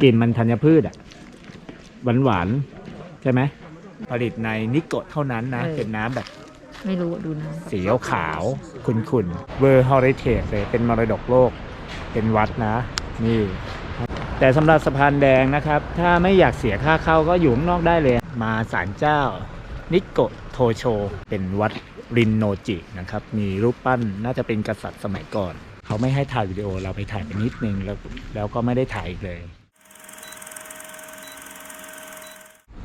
กลิ่นมันธัญพืชอะหวานหวานๆใช่ไหมผลิตในนิโกะเท่านั้นนะ เออ เป็นน้ำแบบไม่รู้ดูนะสีขาวๆขุ่นๆเวอร์ฮอริเทจเลยเป็นมรดกโลก เป็นวัดนะ นี่ แต่สำหรับสะพานแดงนะครับ ถ้าไม่อยากเสียค่าเข้าก็อยู่ข้างนอกได้เลย มาศาลเจ้า นิโกะโทโช เป็นวัดรินโนจินะครับ มีรูปปั้นน่าจะเป็นกษัตริย์สมัยก่อน เขาไม่ให้ถ่ายวิดีโอเราไปถ่ายไปนิดนึงแล้วแล้วก็ไม่ได้ถ่ายอีกเลย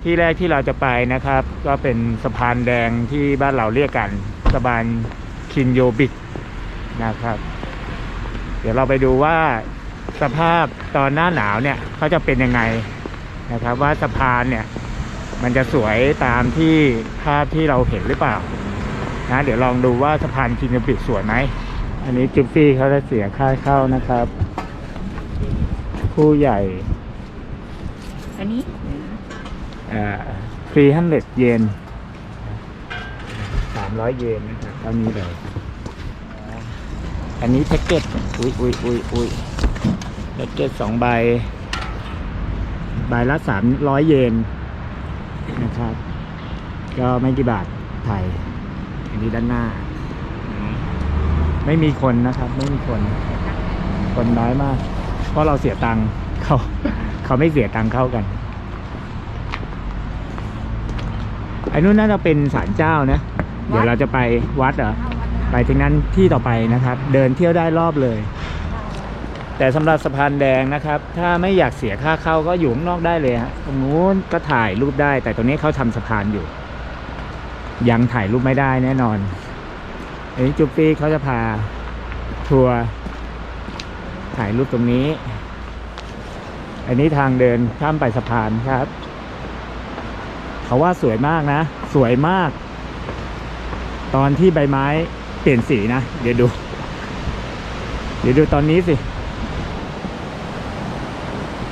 ที่แรกที่เราจะไปนะครับ ก็เป็นสะพานแดงที่บ้านเราเรียกกันสะพานคินโยบิกนะครับ เดี๋ยวเราไปดูว่าสภาพตอนหน้าหนาวเนี่ยเขาจะเป็นยังไงนะครับว่าสะพานเนี่ย มันจะสวยตามที่ภาพที่เราเห็นหรือเปล่านะเดี๋ยวลองดูว่าสะพานคินโยบิกสวยไหมอันนี้จุ๊บฟี่เขาจะเสียค่าเข้านะครับ ผู้ใหญ่ อันนี้ ฟรีฮันเลดเยนสามร้อยเยนนะครับเท่านี้เลย อันนี้แพ็กเกจ อุ้ยอุ้ยอุ้ยอุ้ยแพ็กเกจสองใบ ใบละสามร้อยเยนนะครับ ก็ไม่กี่บาทไทย อันนี้ด้านหน้า ไม่มีคนนะครับ ไม่มีคน คนน้อยมาก เพราะเราเสียตังค์เขา เขาไม่เสียตังค์เข้ากัน ไอ้นู้นน่าจะเป็นศาลเจ้านะ เดี๋ยวเราจะไปวัดเหรอไปถึงนั้นที่ต่อไปนะครับ เดินเที่ยวได้รอบเลย แต่สำหรับสะพานแดงนะครับ ถ้าไม่อยากเสียค่าเข้าก็อยู่ข้างนอกได้เลยฮะตรงนู้นก็ถ่ายรูปได้ แต่ตรงนี้เขาทำสะพานอยู่ ยังถ่ายรูปไม่ได้แน่นอนอันนี้จุ๊บปี้เขาจะพาทัวร์ถ่ายรูปตรงนี้ อันนี้ทางเดินข้ามไปสะพานครับ เขาว่าสวยมากนะ สวยมาก ตอนที่ใบไม้เปลี่ยนสีนะ เดี๋ยวดู เดี๋ยวดูตอนนี้สิ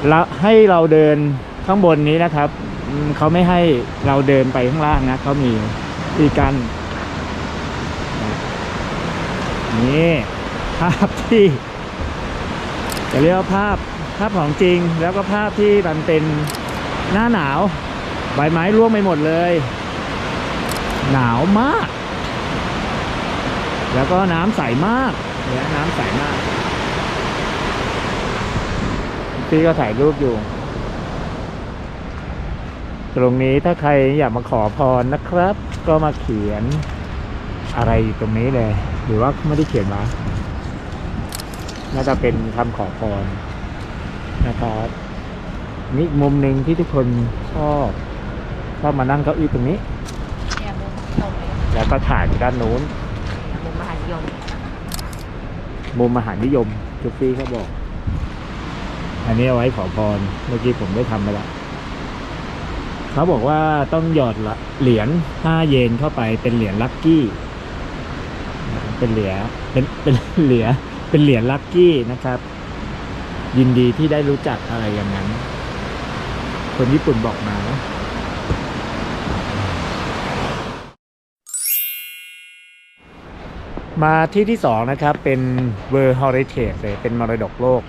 แล้วให้เราเดินข้างบนนี้นะครับ เขาไม่ให้เราเดินไปข้างล่างนะ เขามีที่กันนี่ภาพที่จะเรียกว่าภาพภาพของจริงแล้วก็ภาพที่มันเป็นหน้าหนาว ใบไม้ร่วงไปหมดเลย หนาวมาก แล้วก็น้ำใสมากเนี่ยน้ำใสมาก พี่ก็ถ่ายรูปอยู่ ตรงนี้ถ้าใครอยากมาขอพรนะครับ ก็มาเขียนอะไรอยู่ตรงนี้เลย หรือว่าไม่ได้เขียนมาน่าจะเป็นคำขอพรนะครับนี่อีกมุมหนึ่งที่ทุกคนชอบ ชอบมานั่งเก้าอี้ตรงนี้ เนี่ยมุมตรงเลยแล้วก็ถ่ายไปด้านนู้นมุมมหานิยมมุมมหานิยมจุฟฟี่เขาบอก อันนี้เอาไว้ขอพร เมื่อกี้ผมได้ทำไปแล้วเขาบอกว่าต้องหยอดละเหรียญห้าเยนเข้าไปเป็นเหรียญลัคกี้ เป็นเหรียญเป็นเป็นเหรียญเป็นเหรียญลัคกี้นะครับ ยินดีที่ได้รู้จักอะไรอย่างนั้น คนญี่ปุ่นบอกมานะ มาที่ที่สองนะครับเป็น World Heritage เลยเป็นมรดกโลก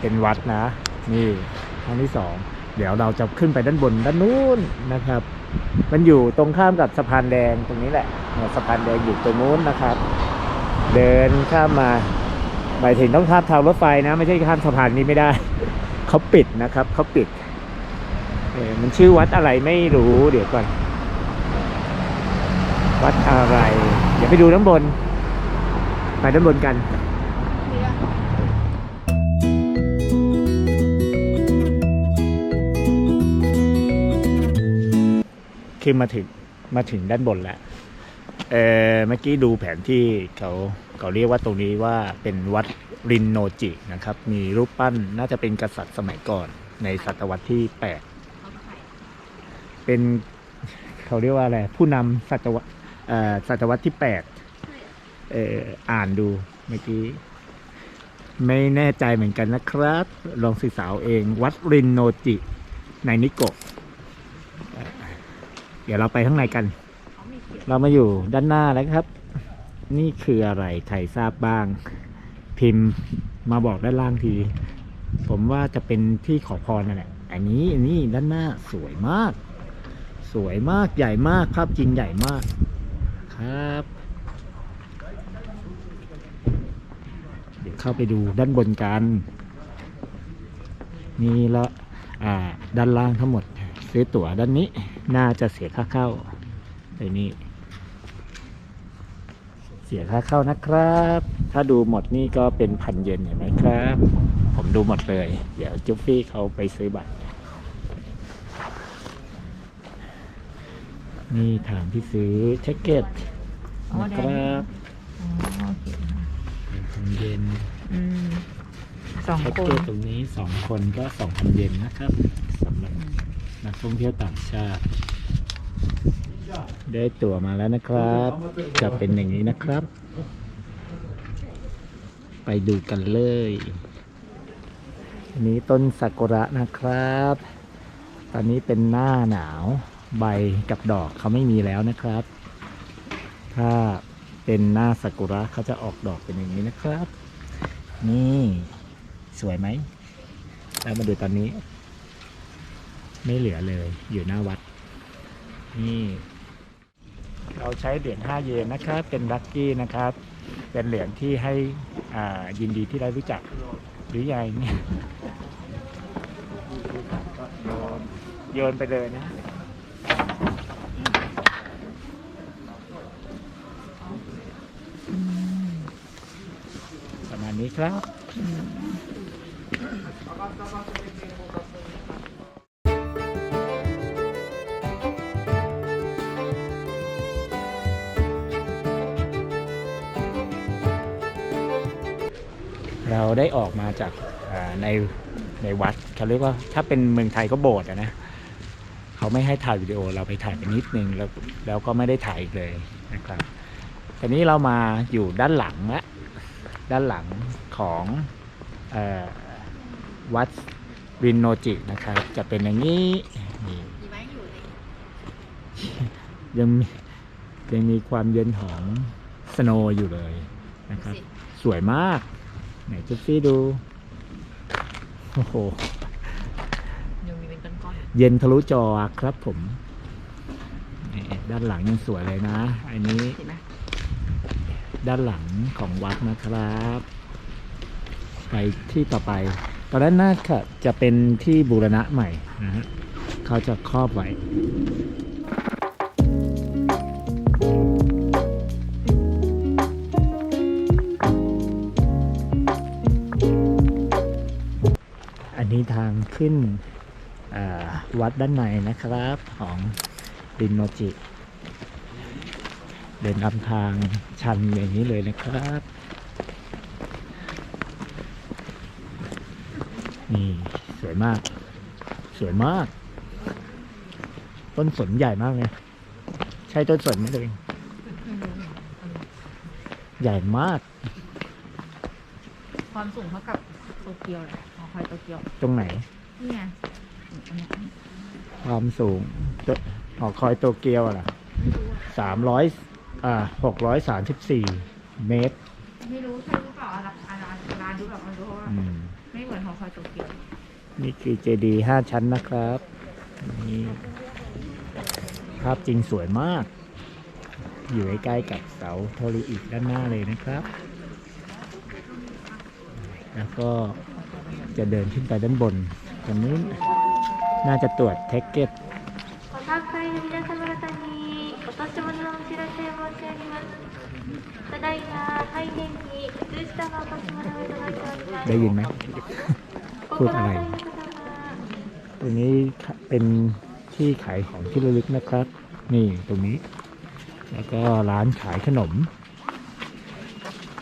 เป็นวัดนะ นี่ครั้งที่สองเดี๋ยวเราจะขึ้นไปด้านบนด้านนู้นนะครับ มันอยู่ตรงข้ามกับสะพานแดงตรงนี้แหละสะพานแดงอยู่ตรงนู้นนะครับ เดินข้ามมาหมายถึงต้องข้ามทางรถไฟนะ ไม่ใช่ข้ามสะพานนี้ไม่ได้ เขาปิดนะครับเขาปิดเออมันชื่อวัดอะไรไม่รู้เดี๋ยวก่อน วัดอะไร เดี๋ยวไปดูด้านบน ไปด้านบนกันคือมาถึงมาถึงด้านบนแล้วเออเมื่อกี้ดูแผนที่เขาเขาเรียกว่าตรงนี้ว่าเป็นวัดรินโนจินะครับ มีรูปปั้นน่าจะเป็นกษัตริย์สมัยก่อน ในศตวรรษที่แปดเป็นเขาเรียกว่าอะไรผู้นำศตวรรษศตวรรษที่แปด เอ่ออ่านดูเมื่อกี้ ไม่แน่ใจเหมือนกันนะครับ ลองศึกษาเอง วัดรินโนจิ ในนิโกะเอ่อเดี๋ยวเราไปข้างในกัน เรามาอยู่ด้านหน้าแล้วครับ นี่คืออะไรใครทราบบ้าง พิมพ์มาบอกด้านล่างที ผมว่าจะเป็นที่ขอพรนั่นแหละอันนี้อันนี้ด้านหน้าสวยมาก สวยมากใหญ่มากภาพจริงใหญ่มากครับ เข้าไปดูด้านบนกัน นี่ละอ่าด้านล่างทั้งหมด ซื้อตั๋วด้านนี้น่าจะเสียค่าเข้าเดี๋ยวนี้เสียค่าเข้านะครับ ถ้าดูหมดนี่ก็เป็นพันเยนเห็นไหมครับ ผมดูหมดเลย เดี๋ยวจุ๊ฟฟี่เขาไปซื้อบัตร นี่ถามที่ซื้อแจ็คเก็ตอ๋อนะครับ เยนอืมสองแพ็กคเกนจตรงนี้สองคนก็สองพันเยนนะครับสำหรับนักท่องเที่ยวต่างชาติ ได้ตั๋วมาแล้วนะครับ จะเป็นอย่างนี้นะครับ ไปดูกันเลยอันนี้ต้นซากุระนะครับ ตอนนี้เป็นหน้าหนาว ใบกับดอกเขาไม่มีแล้วนะครับ ถ้า เป็นหน้าซากุระเขาจะออกดอกเป็นอย่างนี้นะครับ นี่สวยไหมแล้วมาดูตอนนี้ ไม่เหลือเลยอยู่หน้าวัด นี่ เราใช้เหรียญ5เยนนะครับ เป็นลัคกี้นะครับ เป็นเหรียญที่ให้อายินดีที่ได้รู้จักหรือยังเนี่ยโยนโยนไปเลยนะีครับเราได้ออกมาจากในในวัดเขาเรียกว่าถ้าเป็นเมืองไทยก็โบสถ์นะเขาไม่ให้ถ่ายวิดีโอเราไปถ่ายไปนิดนึงแล้วแล้วก็ไม่ได้ถ่ายอีกเลยนะครับทีนี้เรามาอยู่ด้านหลังละด้านหลัง ของเออวัดรินโนจินะครับ จะเป็นอย่างนี้นี่ยังมียังมีความเย็นของสโนว์อยู่เลยนะครับ สวยมาก ไหนจุ๊บซี่ดู โอ้โหยังมีเป็นก้อนเย็นทะลุจอครับผมนี่ด้านหลังยังสวยเลยนะ อันนี้ๆเห็นไหมด้านหลังของวัดนะครับ ไปที่ต่อไป ตอนนั้นน่าจะจะเป็นที่บูรณะใหม่นะฮะเขาจะครอบไว้อันนี้ทางขึ้นวัดด้านในนะครับของดินโนจิ เดินนำทางชันอย่างนี้เลยนะครับ นี่สวยมาก สวยมาก ต้นสนใหญ่มากเลยใช่ต้นสนไหมตัวเองใหญ่มาก ความสูงเท่ากับโตเกียวเลยหอคอยโตเกียวตรงไหน นี่ไงอันเนี้ยความสูงตัวหอคอยโตเกียวอะล่ะสามร้อยอ่าหกร้อยสามสิบสี่เมตร นี่คือเจดีห้าชั้นนะครับนี่ภาพจริงสวยมาก อยู่ใใกล้กับเสาโทริอิกด้านหน้าเลยนะครับ แล้วก็จะเดินขึ้นไปด้านบนตรงนี้น่าจะตรวจแท็กเก็ตได้ยินไหมพูดอะไร ตรงนี้เป็นที่ขายของที่ระลึกนะครับ นี่ตรงนี้ แล้วก็ร้านขายขนม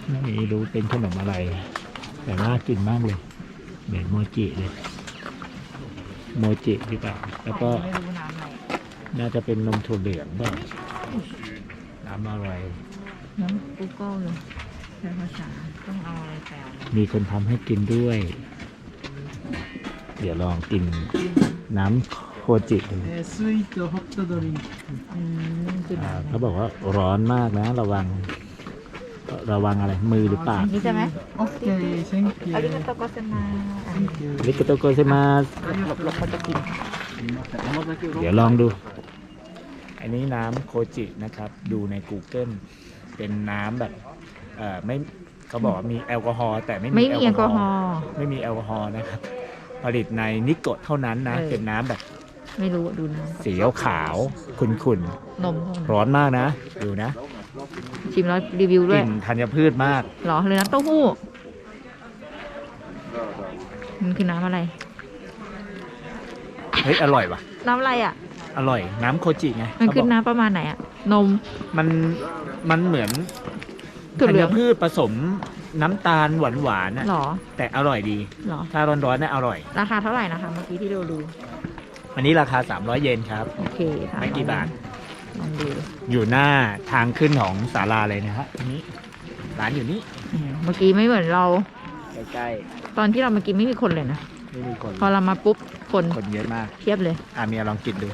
ไม่รู้เป็นขนมอะไร แต่น่ากินมากเลยเหมือนโมจิเลย โมจิหรือเปล่า แล้วก็ไม่รู้น้ำอะไรน่าจะเป็นนมถั่วเหลืองบ้างน้ำอะไร น้ำกูเกิลเลยใช้ภาษาต้องเอาอะไรแปลมีคนทำให้กินด้วยเดี๋ยวลองกินน้ำโคจิดูเขาบอกว่าร้อนมากนะ ระวัง ระวังอะไรมือหรือปากนี่ใช่ไหมโอเคเช่นเกียอาริกาโตโกเซมาริกาโตโกเซมาเดี๋ยวลองดู อันนี้น้ำโคจินะครับ ดูใน Google เป็นน้ำแบบไม่เขาบอกว่ามีแอลกอฮอล์แต่ไม่ไม่มีแอลกอฮอล์ไม่มีแอลกอฮอล์นะครับ ผลิตในนิโกะเท่านั้นนะ เออ เป็นน้ำแบบไม่รู้ดูนะสีขาวๆขุ่นนมพวกๆนั้นร้อนมากนะ ดูนะชิมแล้วรีวิวกด้วยลิ่นธัญพืชมาก หรอหรือน้ำเต้าหู้มันคือน้ำอะไร เฮ้ย อร่อยว่ะ น้ำอะไรอะ อร่อย น้ำโคจิไงมันเขาคืบออกน้ำประมาณไหนอะ นม มัน มันเหมือนถั่วธัเหลืญอง พืชผสม น้ำตาลหวานหวานๆนะหรอแต่อร่อยดี หรอ ถ้าร้อนๆเนี่ยอร่อย ราคาเท่าไหร่นะคะ เมื่อกี้ที่เราดูอันนี้ราคา 300 เยนครับ โอเคค่ะไม่กี่บาท ลองดูอยู่หน้าทางขึ้นของศาลาเลยนะฮะอันนี้ร้านอยู่นี่อืมเมื่อกี้ไม่เหมือนเรา ใกล้ตอนที่เรามากินไม่มีคนเลยนะ ๆไม่มีคนพอเรามาปุ๊บคนคนเยอะมาก เทียบเลย อะเมียลองกินดู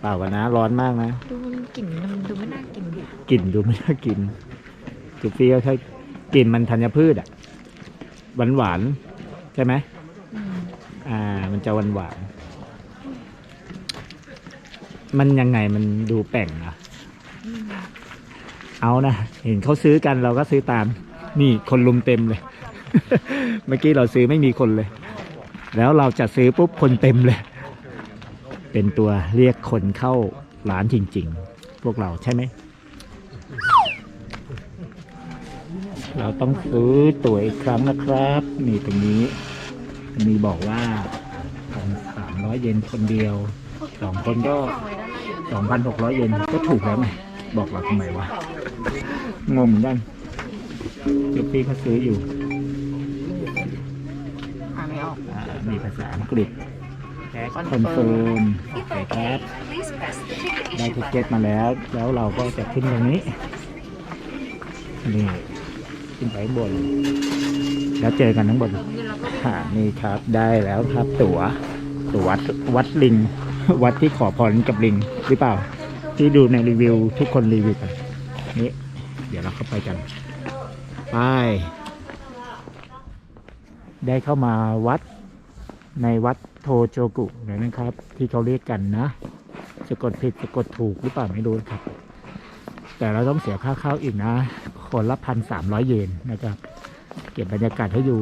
เปล่ากันนะ ร้อนมากนะ ดูกลิ่นมันดูไม่น่ากินดิกลิ่นดูไม่น่ากิน จุฟี่ก็แค่กลิ่นมันธัญพืชอะหวานหวานๆใช่ไหมอ่า มันจะหวานหวานมันยังไงมันดูแปลงนะอืมเอานะเห็นเขาซื้อกันเราก็ซื้อตาม นี่คนลุมเต็มเลย เมื่อกี้เราซื้อไม่มีคนเลย แล้วเราจะซื้อปุ๊บคนเต็มเลย เป็นตัวเรียกคนเข้าร้านจริง ๆ พวกเราใช่ไหม เราต้องซื้อตั๋วอีกครั้งนะครับนี่ตรงนี้ มีบอกว่าพันสามร้อยเยนคนเดียวสองคนก็สองพันหกร้อยเยนก็ถูกแล้วไงบอกเราทำไมวะงงเหมือนกันจุ๊บพี่เขาซื้ออยู่อ่านไม่ออกอ่ามีภาษาอังกฤษแท็กคอนเฟิร์มโอเคครับได้ทิเก็ตมาแล้ว แล้วเราก็จะขึ้นตรงนี้นี่ ขึ้นไปข้างบน แล้วเจอกันข้างบนค่ะนี่ครับได้แล้วครับตั๋ว ตั๋ววัดวัดลิง วัดที่ขอพรกับลิงหรือเปล่า ที่ดูในรีวิวทุกคนรีวิวกันนี่เดี๋ยวเราเข้าไปกัน ไปได้เข้ามาวัดในวัดโทโจกุนะครับ ที่เขาเรียกกันนะสะกดผิดสะกดถูกหรือเปล่าไม่รู้ครับ แต่เราต้องเสียค่าเข้าอีกนะ คนละพันสามร้อยเยนนะครับ เก็บบรรยากาศให้ดู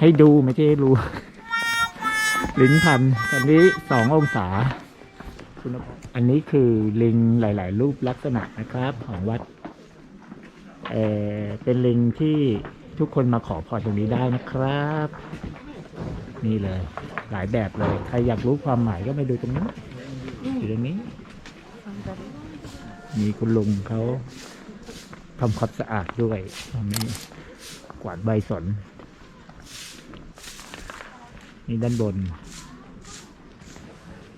ให้ดูไม่ใช่ให้รู้ลิ้นพันตอนนี้สององศา อันนี้คือลิงหลาย ๆ รูปลักษณะนะครับ ของวัดเออเป็นลิงที่ทุกคนมาขอพรตรงนี้ได้นะครับ นี่เลย หลายแบบเลย ใครอยากรู้ความหมายก็ไปดูตรงนี้อยู่ตรงนี้ มีคุณลุงเขา ทำความสะอาดด้วยตรงนี้กวาดใบสน นี่ด้านบน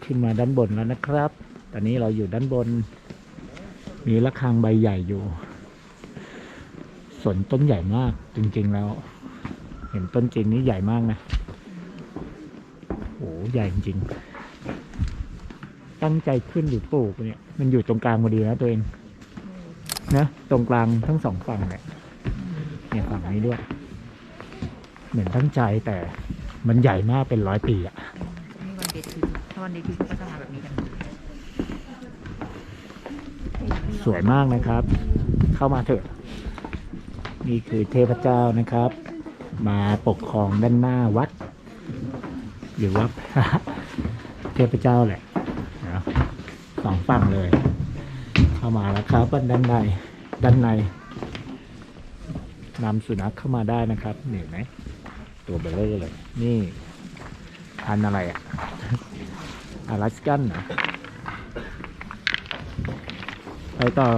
ขึ้นมาด้านบนแล้วนะครับ ตอนนี้เราอยู่ด้านบน มีระฆังใบใหญ่อยู่ สนต้นใหญ่มากจริง ๆ แล้ว เห็นต้นจริงนี่ใหญ่มากนะโอ้ใหญ่จริงๆตั้งใจขึ้นหรือปลูกเนี่ย มันอยู่ตรงกลางพอดีนะตัวเอง นะตรงกลางทั้งสองฝั่งเนี่ยเนี่ยฝั่งนี้ด้วย เหมือนตั้งใจแต่มันใหญ่มากเป็นร้อยปีอะนี่วันเดทิวถ้าวันเดทิวก็จะมาแบบนี้กันสวยมากนะครับ เข้ามาเถอะ นี่คือเทพเจ้านะครับ มาปกครองด้านหน้าวัด หรือว่าพระเทพเจ้าแหละนะสองฝั่งเลย เข้ามาแล้วครับด้านในด้านในนำสุนัขเข้ามาได้นะครับเห็นไหมตัวเบลเลอร์เลย นี่พันอะไรอะอลาสกันเหรอไปต่อ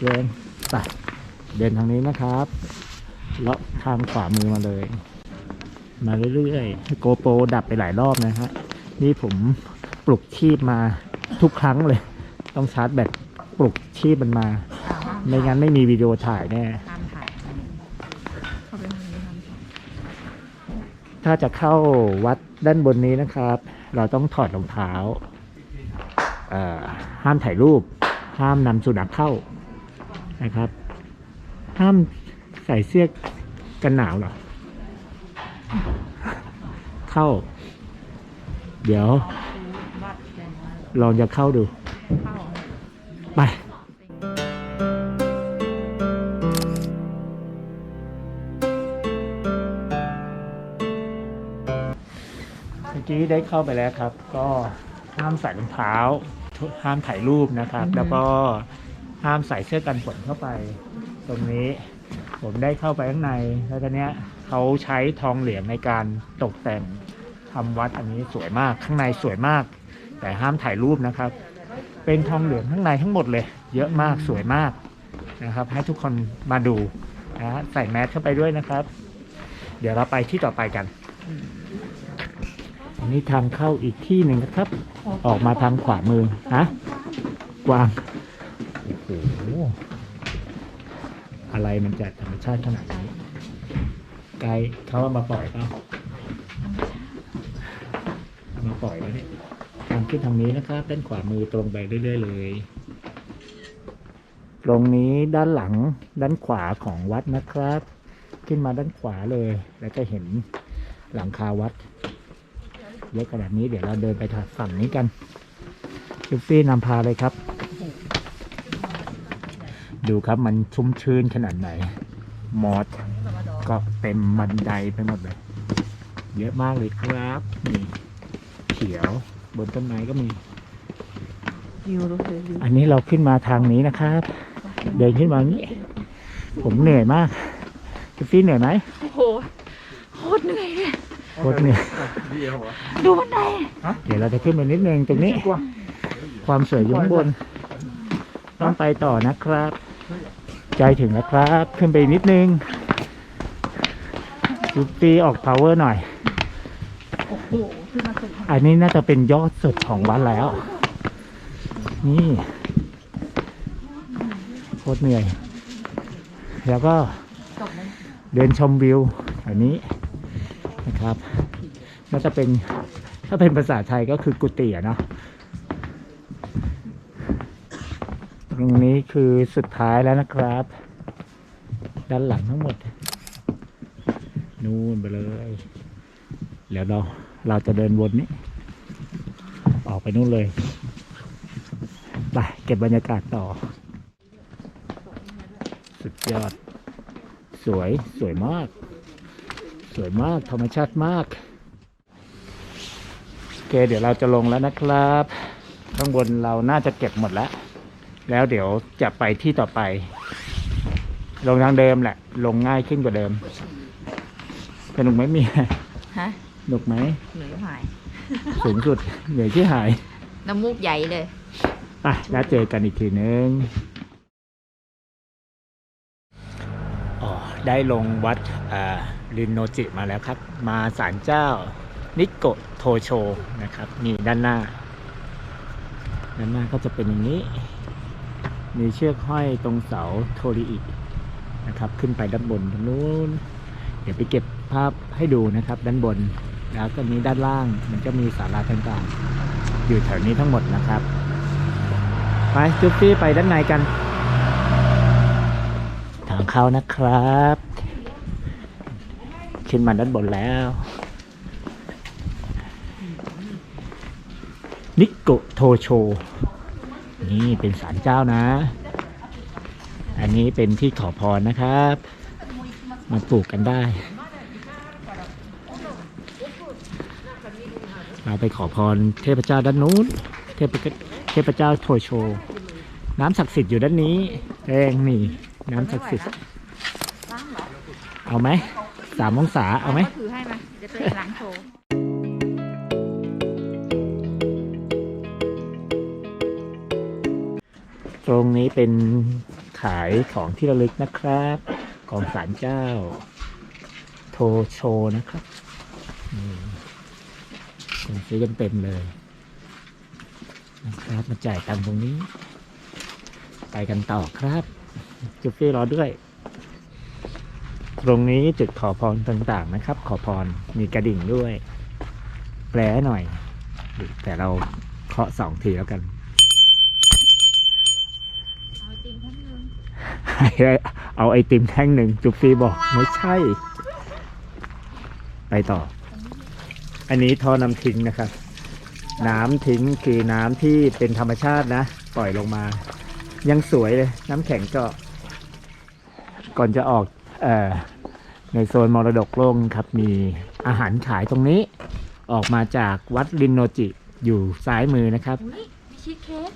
เดินไปเดินทางนี้นะครับเลาะทางขวามือมาเลย มาเรื่อยๆโกโปรดับไปหลายรอบนะฮะนี่ผมปลุกชีพมาทุกครั้งเลย ต้องชาร์จแบตปลุก ชีพมันมา ไม่งั้นไม่มีวิดีโอถ่ายแน่ ห้ามถ่ายเข้าไปทางนี้ห้ามถ่ายถ้าจะเข้าวัดด้านบนนี้นะครับ เราต้องถอดรองเท้าเอ่อห้ามถ่ายรูป ห้ามนำสุนัขเข้านะครับ ห้ามใส่เสื้อกันหนาวเหรอ เข้า เดี๋ยว วัดกันลองจะเข้าดู เข้า ไป เมื่อกี้ได้เข้าไปแล้วครับ ก็ห้ามใส่รองเท้า ห้ามถ่ายรูปนะครับ แล้วก็ห้ามใส่เสื้อกันฝนเข้าไป ตรงนี้ผมได้เข้าไปข้างใน แล้วตอนเนี้ยเขาใช้ทองเหลืองในการตกแต่งทำวัดอันนี้สวยมากข้างในสวยมาก แต่ห้ามถ่ายรูปนะครับ เป็นทองเหลืองข้างในทั้งหมดเลย เยอะมากสวยมากนะครับ ให้ทุกคนมาดูนะฮะใส่แมสเข้าไปด้วยนะครับ เดี๋ยวเราไปที่ต่อไปกัน อันนี้ทางเข้าอีกที่หนึ่งนะครับ ออกมาทางขวามือฮะกวางโอ้โหอะไรมันจะธรรมชาติขนาดนี้ไกด์เขาเอามาปล่อยเปล่าเอามาปล่อยแล้วเนี่ยทางขึ้นทางนี้นะครับด้านขวามือตรงไปเรื่อย ๆ เลย ตรงนี้ด้านหลังด้านขวาของวัดนะครับ ขึ้นมาด้านขวาเลย แล้วก็เห็นหลังคาวัด เยอะขนาดนี้เดี๋ยวเราเดินไปทางฝั่งนี้กันลูฟี่นำพาเลยครับ ดูครับมันชุ่มชื้นขนาดไหน มอสก็เต็มบันไดไปหมดเลย เยอะมากเลยครับนี่เขียวบนต้นไม้ก็มียูรู้สึกยูอันนี้เราขึ้นมาทางนี้นะครับ เดินขึ้นมาอย่างนี้ ผมเหนื่อยมากลูฟี่เหนื่อยไหมโอ้โหโคตรเหนื่อยเลยโคตรเหนื่อย ดูบันไดเดี๋ยวเราจะขึ้นไปนิดนึงตรงนี้ความสวยอยู่ข้างบน ต้องไปต่อนะครับ ใจถึงแล้วครับ ขึ้นไปนิดนึงดูตีออก power หน่อย โอ้โหขึ้นมาสุดอันนี้น่าจะเป็นยอดสุดของวัดแล้ว นี่โคตรเหนื่อย แล้วก็ตกนั้นเดินชมวิวอันนี้นะครับ น่าจะเป็นถ้าเป็นภาษาไทยก็คือกุฏิอะเนาะตรงนี้คือสุดท้ายแล้วนะครับ ด้านหลังทั้งหมด นู่นไปเลยเดี๋ยวเราเราจะเดินวนนี้ ออกไปนู่นเลย ไปเก็บบรรยากาศต่อ สุดยอด สวยสวยมาก สวยมากธรรมชาติมาก เคเดี๋ยวเราจะลงแล้วนะครับ ข้างบนเราน่าจะเก็บหมดแล้ว แล้วเดี๋ยวจะไปที่ต่อไป ลงทางเดิมแหละ ลงง่ายขึ้นกว่าเดิมสนุกไหมเมียฮะสนุกไหมเหนื่อยหายสูงสุดเหนื่อยที่หาย น้ำมูกใหญ่เลยไปแล้วเจอกันอีกทีนึงอ๋อได้ลงวัดอ่ารินโนจิมาแล้วครับ มาศาลเจ้า นิโกะ โชนะครับนี่ด้านหน้า ด้านหน้าก็จะเป็นอย่างนี้ มีเชือกห้อยตรงเสาโทริอินะครับ ขึ้นไปด้านบนตรงนู้น เดี๋ยวไปเก็บภาพให้ดูนะครับ ด้านบน แล้วก็นี้ด้านล่างมันก็มีศาลาต่างๆ อยู่แถวนี้ทั้งหมดนะครับ ไปจุ๊บปี้ไปด้านในกัน ทางเข้านะครับ ขึ้นมาด้านบนแล้ว นิโกโทโช นี่เป็นศาลเจ้านะ อันนี้เป็นที่ขอพรนะครับ มาปลูกกันได้ เราไปขอพรเทพเจ้าด้านนู้น เทพเทพเจ้าโทโช น้ำศักดิ์สิทธิ์อยู่ด้านนี้แดงนี่ น้ำศักดิ์สิทธิ์ เอาไหม สามองศาเอาไหมถือให้มาเดี๋ยวตัวเองล้างโชว์ ตรงนี้เป็นขายของที่ระลึกนะครับ ของศาลเจ้า โทโชนะครับนี่คนซื้อกันเต็มเลย นะครับ มาจ่ายตังค์ตรงนี้ ไปกันต่อครับ จุฟฟี่รอด้วย ตรงนี้จุดขอพรต่างๆนะครับ ขอพรมีกระดิ่งด้วย แปลหน่อย แต่เราเคาะสองทีแล้วกัน เอาไอติมแท่งหนึ่งจุกฟรีบอกไม่ใช่ ไปต่อ อันนี้ท่อน้ำทิ้งนะครับ น้ำทิ้งคือน้ำที่เป็นธรรมชาตินะ ปล่อยลงมา ยังสวยเลย น้ำแข็งก็ ก่อนจะออกเออในโซนมรดกโลกครับ มีอาหารขายตรงนี้ ออกมาจากวัดรินโนจิอยู่ซ้ายมือนะครับชีสเค้ก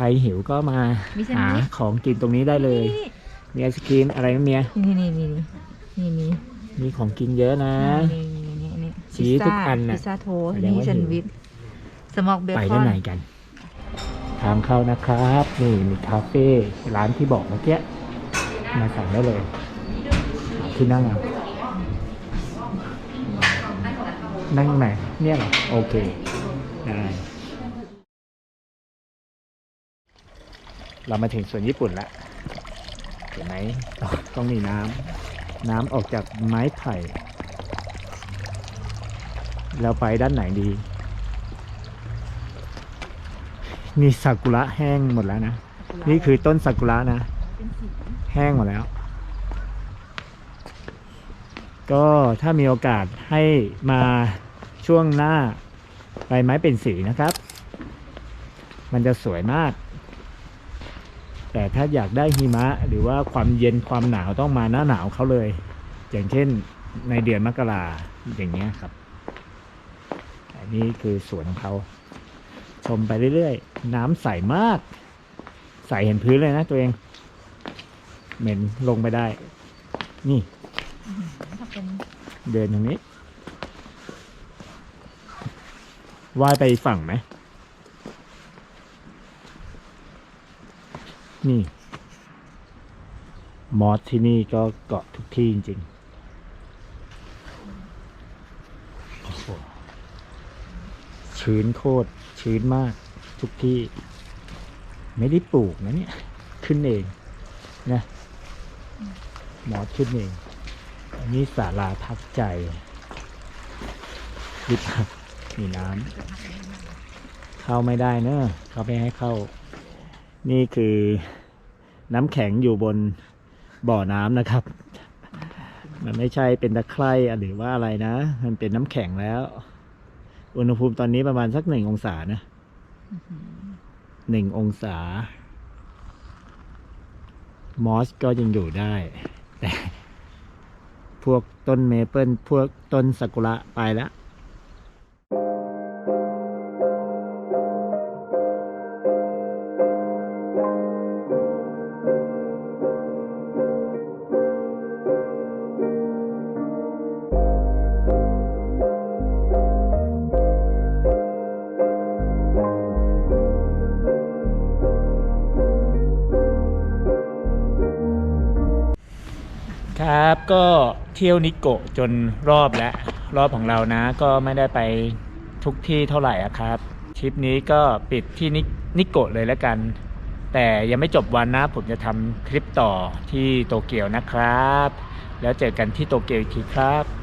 ใครหิวก็มามีแซนด์หาวิชของกินตรงนี้ได้เลยมีไอศครีมอะไรนะเมียนี่นี่นี่นี่นี่มีของกินเยอะนะ นี่นี่นี่นี่ชี้ทุกอันน่ะพิซซ่าโทสต์แสดงนี่ว่าแซนหิวด์วิชสมอกเบไปคอด้านนไหนกัน ทางเข้านะครับ นี่มีคาเฟ่ร้านที่บอกเมื่อกี้มาสั่งได้เลยหาที่นั่งเอานั่งไหนเนี่ยเหรอโอเคได้ เรามาถึงส่วนญี่ปุ่นแล้วเห็นไหมต้องต้องมีน้ำน้ำออกจากไม้ไผ่ เราไปด้านไหนดี นี่ซากุระแห้งหมดแล้วนะ นี่คือต้นซากุระนะ แห้งหมดแล้ว ก็ถ้ามีโอกาสให้มาช่วงหน้าใบไม้เป็นสีนะครับ มันจะสวยมาก แต่ถ้าอยากได้หิมะหรือว่าความเย็นความหนาวต้องมาหน้าหนาวเขาเลย อย่างเช่นในเดือนมกราอย่างเงี้ยครับ อันนี้คือสวนของเขา ชมไปเรื่อยๆ น้ำใสมาก ใสเห็นพื้นเลยนะตัวเอง เหม็นลงไปได้ นี่เนเดินตรงนี้ว่ายไปฝั่งไหม นี่ มอสที่นี่ก็เกาะทุกที่จริงๆโอ้โหชื้นโคตร ชื้นมากทุกที่ ไม่ได้ปลูกนะเนี่ย ขึ้นเองนะมอสขึ้นเองอันนี้ศาลาพักใจดิบมีน้ำเข้าไม่ได้เนอะเขาไม่ให้เข้า นี่คือน้ำแข็งอยู่บนบ่อน้ำนะครับ มันไม่ใช่เป็นตะไคร่หรือว่าอะไรนะ มันเป็นน้ำแข็งแล้ว อุณหภูมิตอนนี้ประมาณสักหนึ่งองศานะหนึ่งองศา มอสก็ยังอยู่ได้แต่พวกต้นเมเปิลพวกต้นซากุระไปแล้ว ก็เที่ยวนิโกะจนรอบแล้วรอบของเรานะ ก็ไม่ได้ไปทุกที่เท่าไหร่อะครับทริปนี้ก็ปิดที่นินิโกะเลยแล้วกัน แต่ยังไม่จบวันนะ ผมจะทำคลิปต่อที่โตเกียวนะครับ แล้วเจอกันที่โตเกียวอีกทีครับ